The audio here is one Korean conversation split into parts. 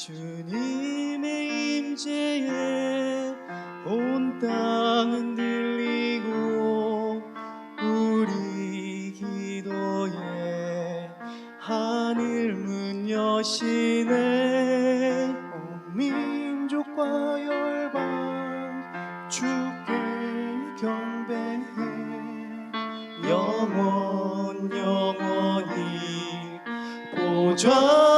주님의 임재에 온 땅은 들리고 우리 기도에 하늘 문 여시네 온 민족과 열방 주께 경배해. 영원 영원히 보좌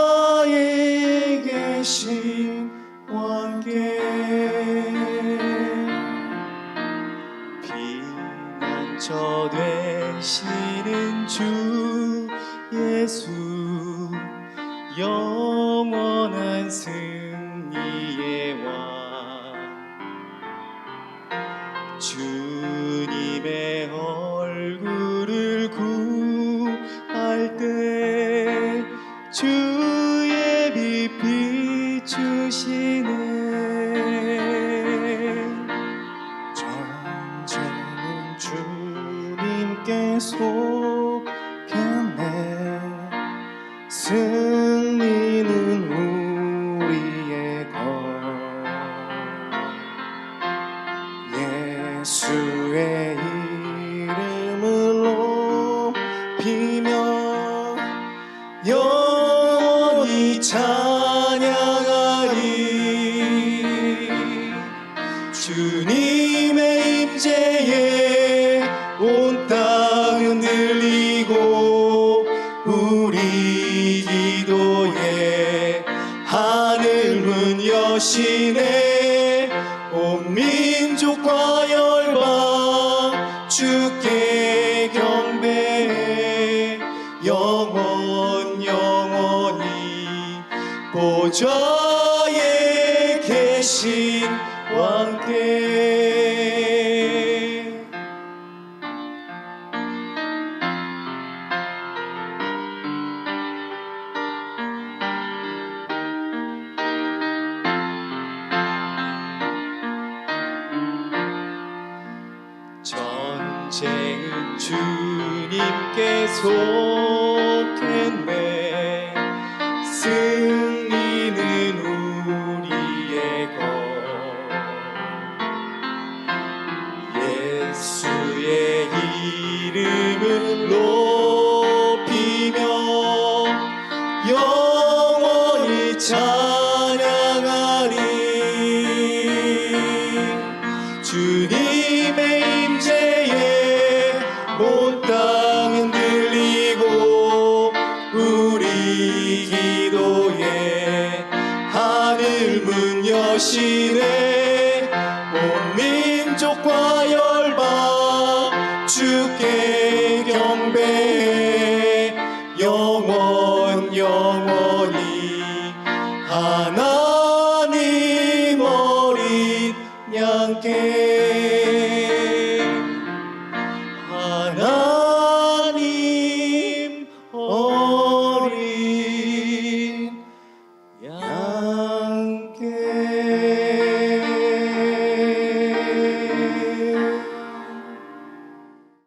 피난처 되시는 주 예수 영원한 승리의 왕. 주님의 얼굴을 구할 때 주 속했네. 승리는 우리의 것. 예수의 이름을 높이며 영원히 찬양하리. 주님의 임재에 온땅 문 여시네. 온 민족과 열방 주께 경배해 영원 영원히 보좌에 계신 왕께 전쟁은 주님께 속했네 우리 기도에 하늘 문 여시네 온 민족과 열방 주께 경배해. 영원 영원히 하나